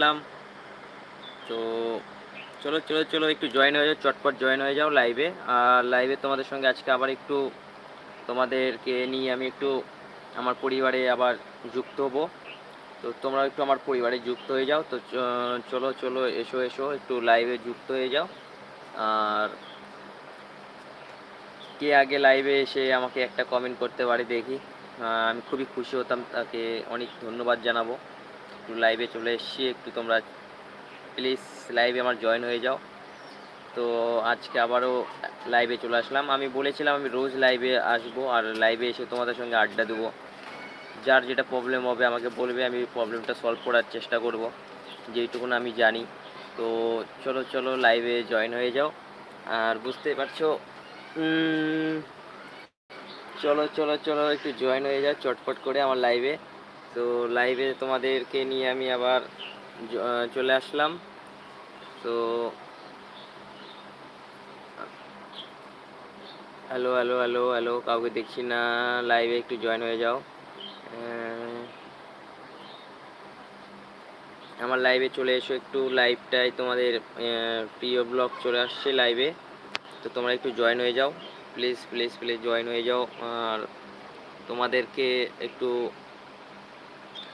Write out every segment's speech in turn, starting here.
আসলাম। তো চলো চলো চলো, একটু জয়েন হয়ে যাও, চটপট জয়েন হয়ে যাও লাইভে আর লাইভে তোমাদের সঙ্গে আজকে আবার একটু তোমাদেরকে নিয়ে আমি একটু আমার পরিবারে আবার যুক্ত হব। তো তোমরা একটু আমার পরিবারে যুক্ত হয়ে যাও। তো চলো চলো, এসো এসো, একটু লাইভে যুক্ত হয়ে যাও। আর কে আগে লাইভে এসে আমাকে একটা কমেন্ট করতে পারে দেখি। আমি খুবই খুশি হতাম, তাকে অনেক ধন্যবাদ জানাব। একটু লাইভে চলে এসেছি, একটু তোমরা প্লিজ লাইভে আমার জয়েন হয়ে যাও। তো আজকে আবারও লাইভে চলে আসলাম। আমি বলেছিলাম আমি রোজ লাইভে আসব আর লাইভে এসে তোমাদের সঙ্গে আড্ডা দেবো। যার যেটা প্রবলেম হবে আমাকে বলবে, আমি প্রবলেমটা সলভ করার চেষ্টা করব। যেইটুকুন আমি জানি। তো চলো চলো লাইভে জয়েন হয়ে যাও। আর বুঝতেই পারছ চলো চলো চলো, একটু জয়েন হয়ে যাও, চটপট করে আমার লাইভে তো লাইভে তোমাদেরকে নিয়ে আমি আবার চলে আসলাম। তো হ্যালো হ্যালো হ্যালো হ্যালো কাউকে দেখছি না। লাইভে একটু জয়েন হয়ে যাও। আমার লাইভে চলে এসো একটু। লাইভটাই তোমাদের প্রিয় ব্লগ চলে আসছে লাইভে তো তোমরা একটু জয়েন হয়ে যাও। প্লিজ প্লিজ প্লিজ জয়েন হয়ে যাও। আর তোমাদেরকে একটু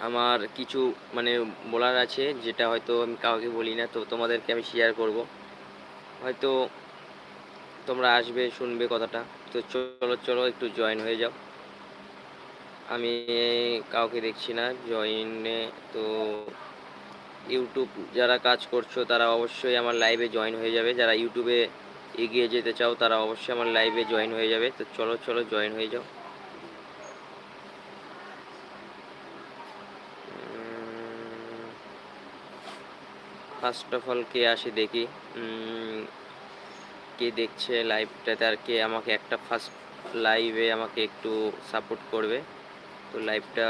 আমার কিছু মানে বলার আছে, যেটা হয়তো আমি কাউকে বলি না, তো তোমাদেরকে আমি শেয়ার করব। হয়তো তোমরা আসবে, শুনবে কথাটা। তো চলো চলো, একটু জয়েন হয়ে যাও। আমি কাউকে দেখছি না জয়েনে তো ইউটিউব যারা কাজ করছ, তারা অবশ্যই আমার লাইভে জয়েন হয়ে যাবে। যারা ইউটিউবে এগিয়ে যেতে চাও, তারা অবশ্যই আমার লাইভে জয়েন হয়ে যাবে। তো চলো চলো জয়েন হয়ে যাও। ফার্স্ট অফ অল কে আসে দেখি। কে দেখছে লাইভটাতে আর কে আমাকে একটা ফার্স্ট লাইভে আমাকে একটু সাপোর্ট করবে। তো লাইভটা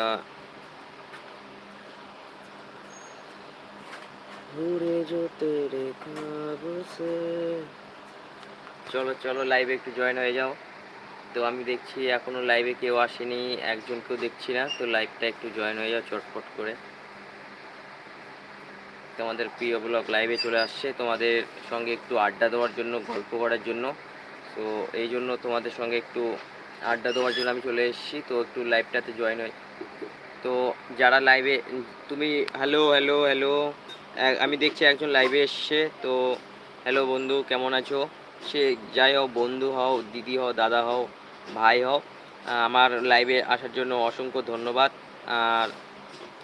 চলো চলো লাইভে একটু জয়েন হয়ে যাও। তো আমি দেখছি এখনও লাইভে কেউ আসেনি একজনকেও দেখছি না। তো লাইভটা একটু জয়েন হয়ে যাও চটপট করে। তোমাদের প্রিয় ব্লগ লাইভে চলে আসছে। তোমাদের সঙ্গে একটু আড্ডা দেওয়ার জন্য, গল্প করার জন্য। তো এই জন্য তোমাদের সঙ্গে একটু আড্ডা দেওয়ার জন্য আমি চলে এসেছি। তো একটু লাইভটাতে জয়েন হই। তো যারা লাইভে তুমি হ্যালো হ্যালো হ্যালো আমি দেখছি একজন লাইভে এসছে। তো হ্যালো বন্ধু, কেমন আছো? সে যাই হোক, বন্ধু হও, দিদি হও, দাদা হও, ভাই হও আমার লাইভে আসার জন্য অসংখ্য ধন্যবাদ। আর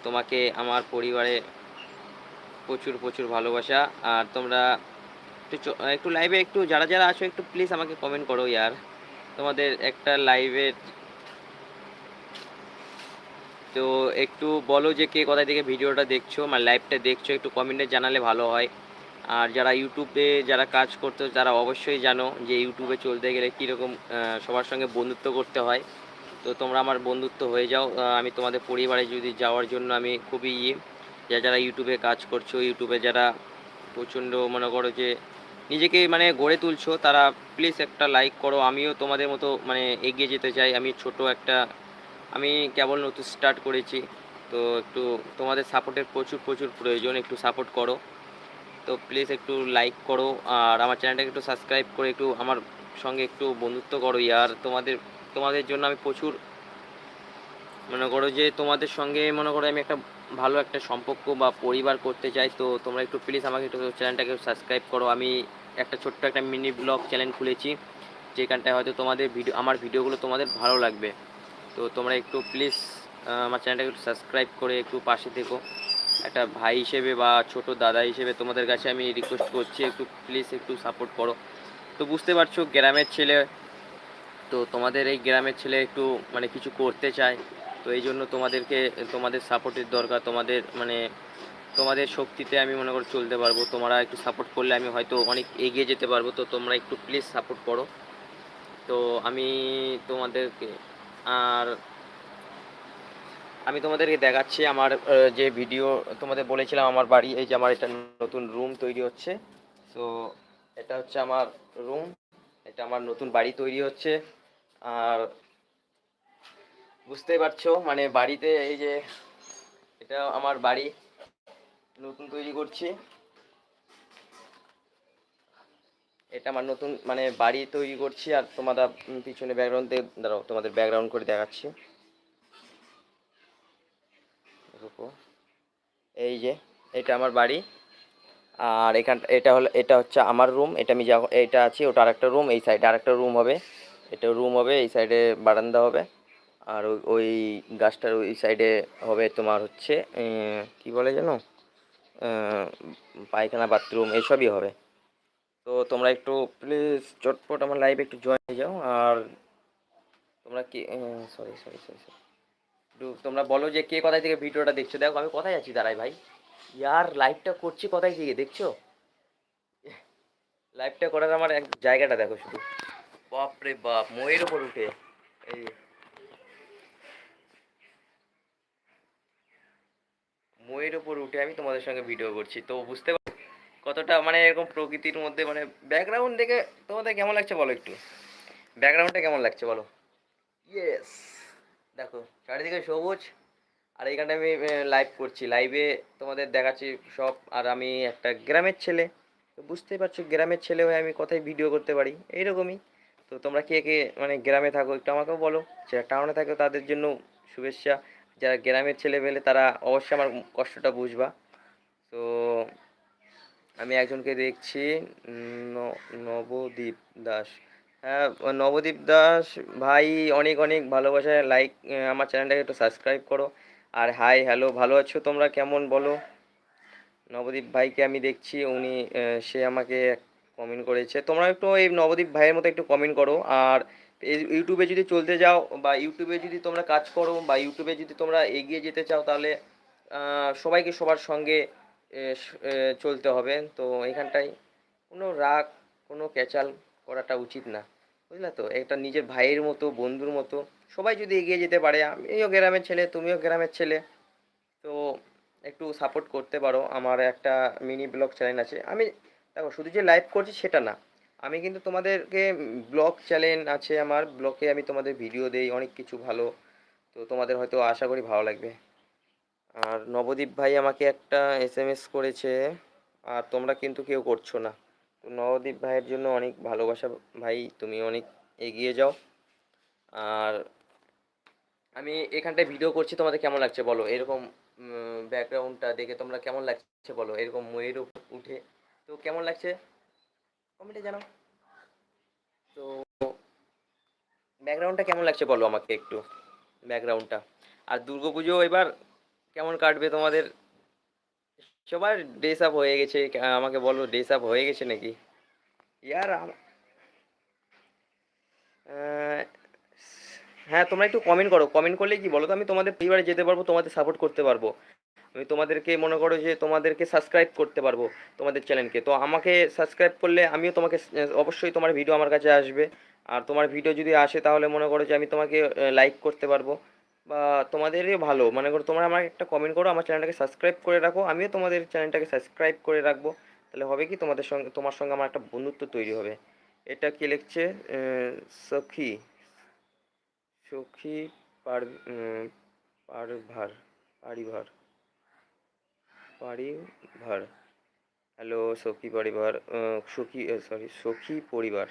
তোমাকে, আমার পরিবারে প্রচুর প্রচুর ভালোবাসা। আর তোমরা একটু একটু লাইভে একটু যারা যারা আছো, একটু প্লিজ আমাকে কমেন্ট করো ইয়ার। তোমাদের একটা লাইভের তো একটু বলো যে কে কোথায় থেকে ভিডিওটা দেখছ মানে লাইভটা দেখছ, একটু কমেন্টে জানালে ভালো হয়। আর যারা ইউটিউবে যারা কাজ করতো, তারা অবশ্যই জানো যে ইউটিউবে চলতে গেলে কীরকম সবার সঙ্গে বন্ধুত্ব করতে হয়। তো তোমরা আমার বন্ধুত্ব হয়ে যাও। আমি তোমাদের পরিবারে যদি যাওয়ার জন্য আমি খুবই ইয়ে যারা যারা ইউটিউবে কাজ করছ, ইউটিউবে যারা প্রচণ্ড মনে করো যে নিজেকে মানে গড়ে তুলছো, তারা প্লিজ একটা লাইক করো। আমিও তোমাদের মতো মানে এগিয়ে যেতে চাই। আমি ছোট একটা, আমি কেবল নতুন স্টার্ট করেছি। তো একটু তোমাদের সাপোর্টের প্রচুর প্রচুর প্রয়োজন। একটু সাপোর্ট করো। তো প্লিজ একটু লাইক করো। আর আমার চ্যানেলটাকে একটু সাবস্ক্রাইব করে একটু আমার সঙ্গে একটু বন্ধুত্ব করো। ইয়ার তোমাদের তোমাদের জন্য আমি প্রচুর মনে করো যে তোমাদের সঙ্গে মনে করো আমি একটা ভালো একটা সম্পর্ক বা পরিবার করতে চাই, তো তোমরা একটু প্লিজ আমাকে একটু চ্যানেলটাকে সাবস্ক্রাইব করো। আমি একটা ছোট্ট একটা মিনি ব্লগ চ্যানেল খুলেছি, যেখানটায় হয়তো তোমাদের ভিডিও আমার ভিডিওগুলো তোমাদের ভালো লাগবে। তো তোমরা একটু প্লিজ আমার চ্যানেলটাকে একটু সাবস্ক্রাইব করে একটু পাশে থেকো। একটা ভাই হিসেবে বা ছোট দাদা হিসেবে তোমাদের কাছে আমি রিকোয়েস্ট করছি, একটু প্লিজ একটু সাপোর্ট করো। তো বুঝতে পারছ, গ্রামের ছেলে, তো তোমাদের এই গ্রামের ছেলে একটু মানে কিছু করতে চায়। তো এই জন্য তোমাদেরকে, তোমাদের সাপোর্টের দরকার, তোমাদের মানে তোমাদের শক্তিতে আমি মনে করি চলতে পারব। তোমরা একটু সাপোর্ট করলে আমি হয়তো অনেক এগিয়ে যেতে পারব। তো তোমরা একটু প্লিজ সাপোর্ট করো। তো আমি তোমাদেরকে, আর আমি তোমাদেরকে দেখাচ্ছি আমার যে ভিডিও তোমাদের বলেছিলাম আমার বাড়ি, এই যে আমার একটা নতুন রুম তৈরি হচ্ছে। তো এটা হচ্ছে আমার রুম এটা আমার নতুন বাড়ি তৈরি হচ্ছে। আর বুঝতেই পারছ মানে বাড়িতে এই যে এটা আমার বাড়ি, নতুন তৈরি করছি। এটা আমার নতুন মানে বাড়ি তৈরি করছি আর তোমাদের পিছনে ব্যাকগ্রাউন্ড দিয়ে দাঁড়াও, তোমাদের ব্যাকগ্রাউন্ড করে দেখাচ্ছি। এই যে এটা আমার বাড়ি, আর এখান, এটা হলো, এটা হচ্ছে আমার রুম এটা আমি যা, এটা আছি, ওটা আরেকটা রুম এই সাইডে আরেকটা রুম হবে, এটা রুম হবে, এই সাইডে বারান্দা হবে। আর ওই গাছটার ওই সাইডে হবে তোমার হচ্ছে কি বলে যেন? পায়খানা বাথরুম এইসবই হবে। তো তোমরা একটু প্লিজ চটপট আমার লাইভে একটু জয়েন হয়ে যাও। আর তোমরা কি সরি সরি সরি সরি একটু তোমরা বলো যে কে কোথায় থেকে ভিডিওটা দেখছ? দেখো, আমি কোথায় আছি? দাঁড়াই ভাই। ইয়ার লাইভটা করছি কোথায় থেকে, দেখছ? লাইভটা করার আমার এক জায়গাটা দেখো শুধু। বাপরে বাপ, ময়ের ওপর উঠে। এই ময়ের ওপর উঠে আমি তোমাদের সঙ্গে ভিডিও করছি। তো বুঝতে পারছ কতটা মানে এরকম প্রকৃতির মধ্যে মানে ব্যাকগ্রাউন্ড দেখে তোমাদের কেমন লাগছে বলো একটু? ব্যাকগ্রাউন্ডটা কেমন লাগছে বলো? ইয়েস দেখো, চারিদিকে সবুজ, আর এইখানটা আমি লাইভ করছি। লাইভে তোমাদের দেখাচ্ছি সব, আর আমি একটা গ্রামের ছেলে। তো বুঝতেই পারছ, গ্রামের ছেলে হয়ে আমি কোথায় ভিডিও করতে পারি? এইরকমই। তো তোমরা কে কে মানে গ্রামে থাকো একটু আমাকেও বলো। যারা টাউনে থাকো তাদের জন্য শুভেচ্ছা। যারা গ্রামের ছেলে পেলে তারা অবশ্যই আমার কষ্টটা বুঝবা। তো আমি একজনকে দেখছি উম, ন- নবদীপ দাস। হ্যাঁ নবদ্বীপ দাস ভাই অনেক অনেক ভালোবাসা। লাইক আমার চ্যানেলটাকে একটু সাবস্ক্রাইব করো। আর হাই হ্যালো ভালো আছো তোমরা? কেমন বলো? নবদ্বীপ ভাইকে আমি দেখছি উনি সে আমাকে কমেন্ট করেছে। তোমরা একটু এই নবদ্বীপ ভাইয়ের মতো একটু কমেন্ট করো। আর ইউটিউবে যদি চলতে যাও বা ইউটিউবে যদি তোমরা কাজ করো বা ইউটিউবে যদি তোমরা এগিয়ে যেতে চাও তাহলে সবাইকে সবার সঙ্গে চলতে হবে। তো এখানটায় কোনো রাগ, কোনো ক্যাচাল করাটা উচিত না। বুঝলে তো? একটা নিজের ভাইয়ের মতো, বন্ধুর মতো, সবাই যদি এগিয়ে যেতে পারে, আমিও গ্রামের ছেলে, তুমিও গ্রামের ছেলে, তো একটু সাপোর্ট করতে পারো। আমার একটা মিনি ব্লগ চ্যানেল আছে। আমি, দেখো, শুধু যে লাইভ করছি সেটা না। আমি কিন্তু তোমাদেরকে ব্লগ চ্যানেল আছে আমার। ব্লগে আমি তোমাদের ভিডিও দেই, অনেক কিছু ভালো। তো তোমাদের হয়তো আশা করি ভালো লাগবে। আর নবদীপ ভাই আমাকে একটা এস এম এস করেছে, আর তোমরা কিন্তু কেউ করছ না। তো নবদীপ ভাইয়ের জন্য অনেক ভালোবাসা ভাই, তুমি অনেক এগিয়ে যাও। আর আমি এখানটায় ভিডিও করছি, তোমাদের কেমন লাগছে বলো? এরকম ব্যাকগ্রাউন্ডটা দেখে তোমরা কেমন লাগছে বলো? এরকম ময়ের উঠে, তো কেমন লাগছে? কমেন্টে জানাও তো ব্যাকগ্রাউন্ডটা কেমন লাগছে বলো আমাকে একটু ব্যাকগ্রাউন্ডটা আর দুর্গাপুজো এবার কেমন কাটবে তোমাদের? সবার ড্রেস আপ হয়ে গেছে আমাকে বলো ড্রেস আপ হয়ে গেছে নাকি? ইয়ার হ্যাঁ তোমরা একটু কমেন্ট করো। কমেন্ট করলে কি বলো তো? আমি তোমাদের পরিবারে যেতে পারব, তোমাদের সাপোর্ট করতে পারব। আমি তোমাদেরকে মনে করো যে তোমাদেরকে সাবস্ক্রাইব করতে পারব তোমাদের চ্যানেলকে তো আমাকে সাবস্ক্রাইব করলে আমিও তোমাকে অবশ্যই তোমার ভিডিও আমার কাছে আসবে। আর তোমার ভিডিও যদি আসে তাহলে মনে করো যে আমি তোমাকে লাইক করতে পারব। বা তোমাদেরই ভালো। মনে করো তোমরা আমাকে একটা কমেন্ট করো, আমার চ্যানেলটাকে সাবস্ক্রাইব করে রাখো। আমিও তোমাদের চ্যানেলটাকে সাবস্ক্রাইব করে রাখব। তাহলে হবে কি? তোমাদের সঙ্গে, তোমার সঙ্গে আমার একটা বন্ধুত্ব তৈরি হবে। এটা কি লিখছে? সখী। সখী পার পারভার, পারিভার। পারিভার হ্যালো, সখী পরিবার সখী সরি সখী পরিবার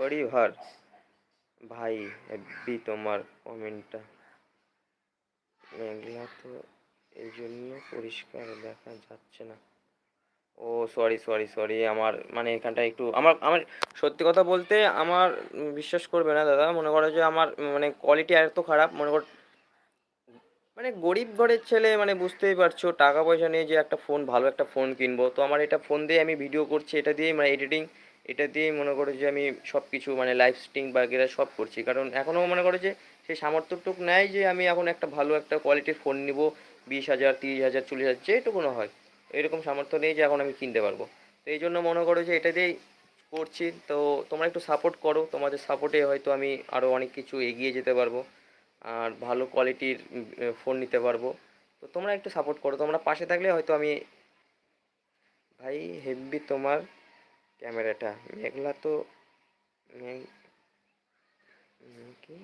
পরিবার। ভাই, হেব্বি তোমার কমেন্টটা মেঘলা তো এই জন্য পরিষ্কার দেখা যাচ্ছে না। ও সরি সরি সরি আমার মানে এখানটা একটু, আমার আমার সত্যি কথা বলতে আমার বিশ্বাস করবে না দাদা। মনে করো যে আমার মানে কোয়ালিটি এত খারাপ। মনে কর মানে গরিব ঘরের ছেলে মানে বুঝতেই পারছ টাকা পয়সা নিয়ে যে একটা ফোন ভালো একটা ফোন কিনবো। তো আমার এটা ফোন দিয়ে আমি ভিডিও করছি, এটা দিয়েই মানে এডিটিং এটা দিয়েই মনে করো যে আমি সব কিছু মানে লাইভ স্ট্রিং বাগেরা সব করছি। কারণ এখনও মনে করো যে সেই সামর্থ্যটুক নেয় যে আমি এখন একটা ভালো একটা কোয়ালিটির ফোন নিব, বিশ হাজার, তিরিশ হাজার, চল্লিশ হাজার যেটুকুনো হয়। এরকম সামর্থ্য নেই যে এখন আমি কিনতে পারব। তো এই জন্য মনে করো যে এটা দিয়েই করছি। তো তোমরা একটু সাপোর্ট করো, তোমাদের সাপোর্টে হয়তো আমি আরও অনেক কিছু এগিয়ে যেতে পারব। আর ভালো কোয়ালিটির ফোন নিতে পারব। তো তোমরা একটু সাপোর্ট করো। তোমরা পাশে থাকলে হয়তো আমি ভাই হেভি তোমার ক্যামেরাটা। মেঘলা তো কি?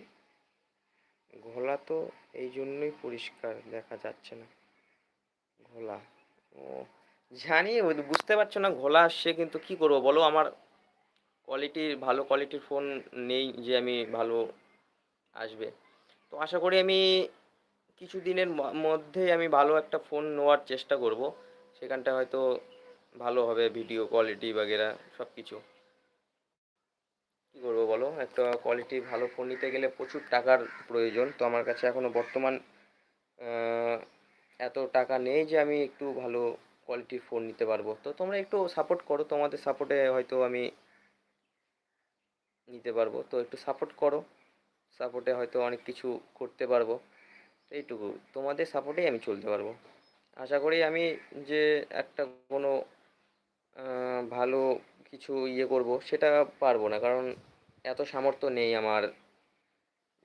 ঘোলা তো এই জন্যই পরিষ্কার দেখা যাচ্ছে না। ঘোলা। ও, জানি বুঝতে পারছ না, ঘোলা আসছে, কিন্তু কি করব বলো? আমার কোয়ালিটির ভালো কোয়ালিটির ফোন নেই যে আমি ভালো আসবে। তো আশা করি আমি কিছু দিনের ম- মধ্যেই আমি ভালো একটা ফোন নেওয়ার চেষ্টা করব। সেখানটা হয়তো ভালো হবে ভিডিও কোয়ালিটি বাগেরা সব কিছু কী করব বলো? একটা কোয়ালিটি ভালো ফোন নিতে গেলে প্রচুর টাকার প্রয়োজন। তো আমার কাছে এখনও বর্তমান এত টাকা নেই যে আমি একটু ভালো কোয়ালিটির ফোন নিতে পারব। তো তোমরা একটু সাপোর্ট করো, তোমাদের সাপোর্টে হয়তো আমি নিতে পারব। তো একটু সাপোর্ট করো। সাপোর্টে হয়তো অনেক কিছু করতে পারব। এইটুকু। তোমাদের সাপোর্টেই আমি চলতে পারব। আশা করি আমি যে একটা কোনো ভালো কিছু ইয়ে করব সেটা পারব না। কারণ এত সামর্থ্য নেই আমার।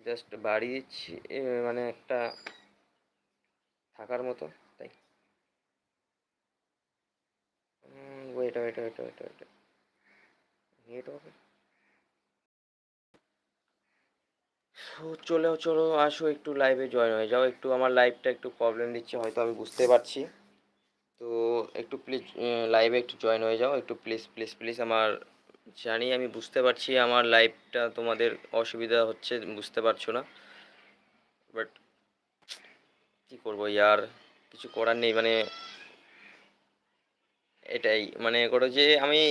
জাস্ট বাড়ি মানে একটা থাকার মতো, তাই। Wait wait wait wait wait net চলো চলো, আসো, একটু লাইভে জয়েন হয়ে যাও। একটু আমার লাইভটা একটু প্রবলেম দিচ্ছে, হয়তো আমি বুঝতে পারছি। তো একটু প্লিজ লাইভে একটু জয়েন হয়ে যাও। একটু প্লিজ প্লিজ প্লিজ আমার জানি, আমি বুঝতে পারছি, আমার লাইভটা তোমাদের অসুবিধা হচ্ছে, বুঝতে পারছ না। বাট কী করব, ইয়ার কিছু করার নেই মানে এটাই। মানে করো যে, আমি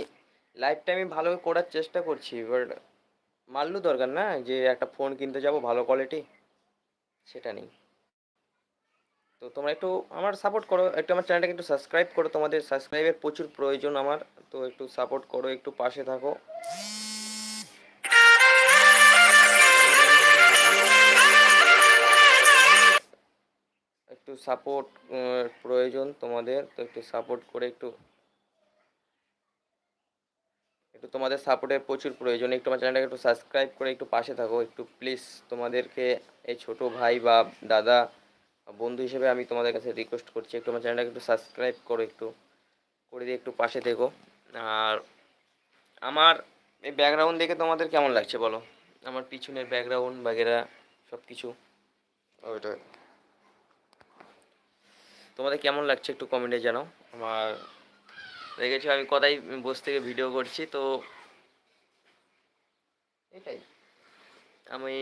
লাইভটা আমি ভালো করার চেষ্টা করছি বাট মাল্লু দরকার না, যে একটা ফোন কিনতে যাব, ভালো কোয়ালিটি সেটা নেই। তো তোমরা একটু আমার সাপোর্ট করো, একটু আমার চ্যানেলটাকে একটু সাবস্ক্রাইব করো, তোমাদের সাবস্ক্রাইবের প্রচুর প্রয়োজন আমার, তো একটু সাপোর্ট করো, একটু পাশে থাকো। একটু সাপোর্ট প্রয়োজন তোমাদের, তো একটু সাপোর্ট করে একটু একটু তোমাদের সাপোর্টের প্রচুর প্রয়োজন। একটু আমার চ্যানেলটাকে একটু সাবস্ক্রাইব করে একটু পাশে থাকো। একটু প্লিজ তোমাদেরকে এই ছোট ভাই বা দাদা বন্ধু হিসেবে আমি তোমাদের কাছে রিকোয়েস্ট করছি। একটু আমার চ্যানেলটাকে একটু সাবস্ক্রাইব করো একটু করে দিয়ে একটু পাশে থেকো। আর আমার এই ব্যাকগ্রাউন্ড দেখে তোমাদের কেমন লাগছে বলো? আমার পিছনের ব্যাকগ্রাউন্ড বাগেরা সব কিছু ওইটা তোমাদের কেমন লাগছে একটু কমেন্টে জানাও। আমার দেখেছ, আমি কোথায় বসে থেকে ভিডিও করছি, তো এটাই। আমি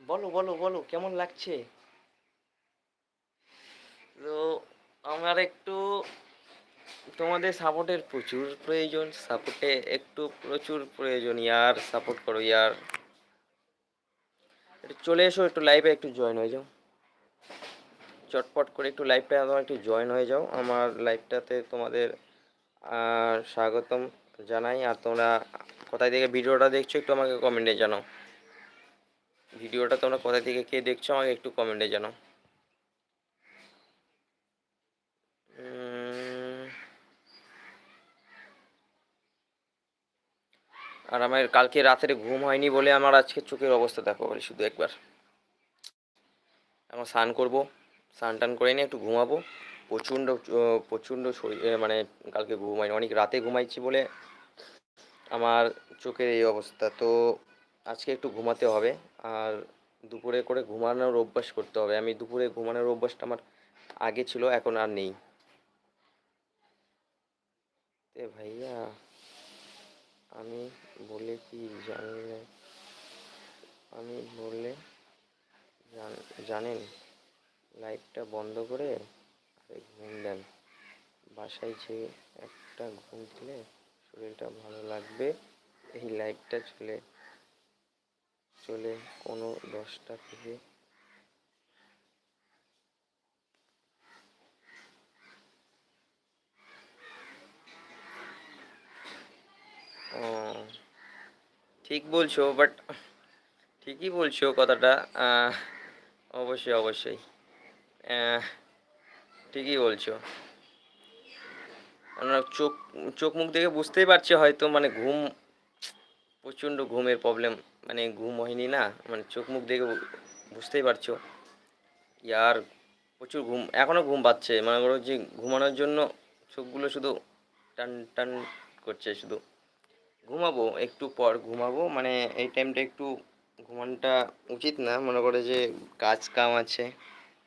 বলো বলো বলো, কেমন লাগছে? তো আমার একটু তোমাদের সাপোর্টের প্রচুর প্রয়োজন সাপোর্টে একটু প্রচুর প্রয়োজন, ইয়ার সাপোর্ট করো, ইয়ার। একটু চলে এসো, একটু লাইভে একটু জয়েন হয়ে যাও। চটপট করে একটু লাইভটা তোমার একটু জয়েন হয়ে যাও। আমার লাইভটাতে তোমাদের স্বাগতম জানাই। আর তোমরা কোথায় থেকে ভিডিওটা দেখছ একটু আমাকে কমেন্টে জানাও। ভিডিওটা তোমরা কোথায় থেকে কে দেখছ আমাকে একটু কমেন্টে জানাও। আর আমার কালকে রাতের ঘুম হয়নি বলে আমার আজকে চোখের অবস্থা দেখো বলে শুধু একবার। এখন স্নান করব। স্নান টান করে নিয়ে একটু ঘুমাবো। প্রচণ্ড প্রচণ্ড শরীর মানে কালকে ঘুমাইনি, অনেক রাতে ঘুমাইছি বলে আমার চোখের এই অবস্থা। তো আজকে একটু ঘুমাতে হবে আর দুপুরে করে ঘুমানোর অভ্যাস করতে হবে। আমি দুপুরে ঘুমানোর অভ্যাসটা আমার আগে ছিল, এখন আর নেই। তে ভাইয়া, আমি বলে কি জানলে, আমি বললে জান- জানেন? লাইটটা বন্ধ করে ঘুম দেন বাসায় যে একটা ঘুম দিলে শরীরটা ভালো লাগবে। এই লাইটটা চলে চলে কোনো দশটা থেকে ঠিক বলছো বাট ঠিকই বলছো কথাটা। অবশ্যই অবশ্যই। ঠিকই বলছো। আমরা চোখ চোখ মুখ দেখে বুঝতেই পারছি হয়তো মানে ঘুম, প্রচণ্ড ঘুমের প্রবলেম মানে ঘুম হয়নি না মানে চোখ মুখ দেখে বুঝতেই পারছ। ইয়ার প্রচুর ঘুম এখনও ঘুম পাচ্ছে। মানে করো যে ঘুমানোর জন্য চোখগুলো শুধু টান টান করছে শুধু। ঘুমাবো, একটু পর ঘুমাবো। মানে এই টাইমটা একটু ঘুমানোটা উচিত না। মনে করে যে কাজ কাম আছে।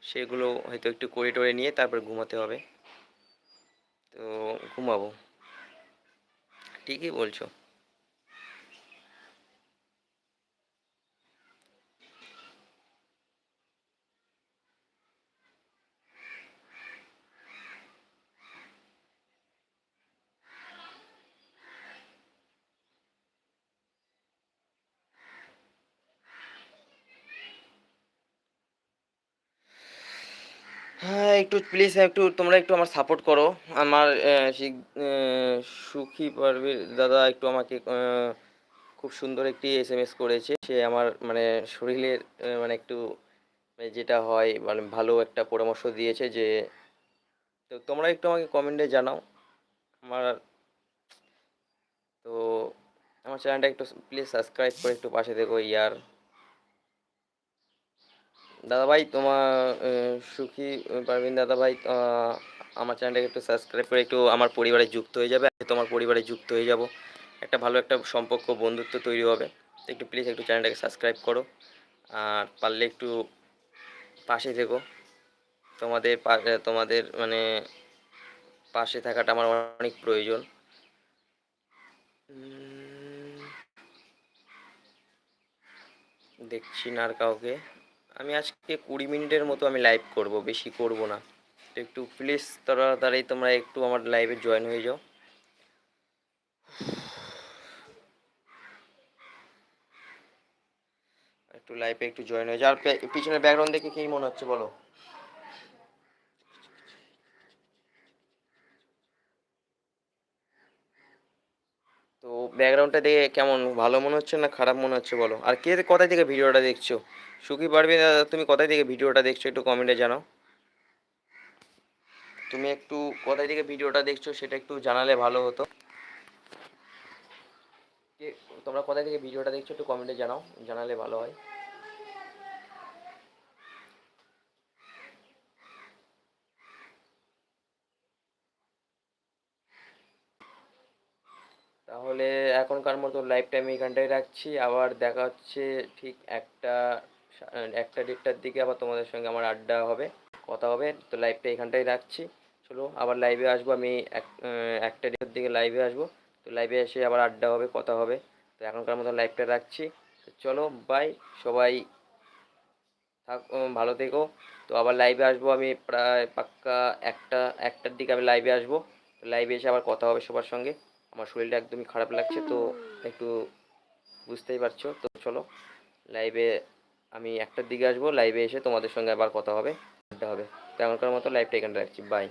সেগুলো হয়তো একটু করে টোরে নিয়ে তারপর ঘুমাতে হবে। তো ঘুমাবো। ঠিকই বলছো। একটু প্লিজ একটু তোমরা একটু আমার সাপোর্ট করো। আমার সুখী পারভীর দাদা একটু আমাকে খুব সুন্দর একটি এস এম এস করেছে। সে আমার মানে শরীরের মানে একটু যেটা হয় মানে ভালো একটা পরামর্শ দিয়েছে যে, তো তোমরা একটু আমাকে কমেন্টে জানাও। আমার, তো, আমার চ্যানেলটা একটু প্লিজ সাবস্ক্রাইব করে একটু পাশে দেখো ইয়ার। দাদা ভাই তোমার সুখী পারভিন দাদা ভাই আমার চ্যানেলটাকে একটু সাবস্ক্রাইব করে একটু আমার পরিবারে যুক্ত হয়ে যাবে তোমার পরিবারে যুক্ত হয়ে যাব। একটা ভালো একটা সম্পর্ক, বন্ধুত্ব তৈরি হবে। তো একটু প্লিজ একটু চ্যানেলটাকে সাবস্ক্রাইব করো। আর পারলে একটু পাশে থেকো। তোমাদের তোমাদের মানে পাশে থাকাটা আমার অনেক প্রয়োজন। দেখছি না আর কাউকে। আমি আজকে কুড়ি মিনিটের মতো আমি লাইভ করব, বেশি করব না। তো একটু প্লিজ তাড়াতাড়ি তোমরা একটু আমার লাইভে জয়েন হয়ে যাও। একটু লাইভে একটু জয়েন হয়ে যাও। আর পিছনের ব্যাকগ্রাউন্ড দেখে কি মনে হচ্ছে বলো? তো ব্যাকগ্রাউন্ডটা দেখে কেমন? ভালো মনে হচ্ছে না খারাপ মনে হচ্ছে বলো? আর কে কোথায় থেকে ভিডিওটা দেখছ? সুখী পারবে দাদা? তুমি কোথায় থেকে ভিডিওটা দেখছ? একটু কমেন্টে জানাও। তুমি একটু কোথায় থেকে ভিডিওটা দেখছ সেটা একটু জানালে ভালো হতো। তোমরা কোথায় থেকে ভিডিওটা দেখছ একটু কমেন্টে জানাও। জানালে ভালো হয় তাহলে এখনকার মতো লাইভটা আমি এখানটায় রাখছি। আবার দেখা হচ্ছে ঠিক একটা একটা দেড়টার দিকে আবার তোমাদের সঙ্গে আমার আড্ডা হবে, কথা হবে। তো লাইভটা এখানটায় রাখছি। চলো, আবার লাইভে আসব আমি এক একটা দেড়টার দিকে লাইভে আসব। তো লাইভে এসে আবার আড্ডা হবে, কথা হবে। তো এখনকার মতো লাইভটা রাখছি। তো চলো বাই সবাই থাক ভালো থেকো। তো আবার লাইভে আসব আমি প্রায় পাক্কা একটা, একটার দিকে আমি লাইভে আসব। তো লাইভে এসে আবার কথা হবে সবার সঙ্গে। আমার শরীরটা একদমই খারাপ লাগছে, তো একটু বুঝতেই পারছ। তো চলো লাইভে আমি একটার দিকে আসব লাইভে এসে তোমাদের সঙ্গে আবার কথা হবে, আড্ডা হবে। তো এখনকার মতো লাইভটা এখানে রাখছি বাই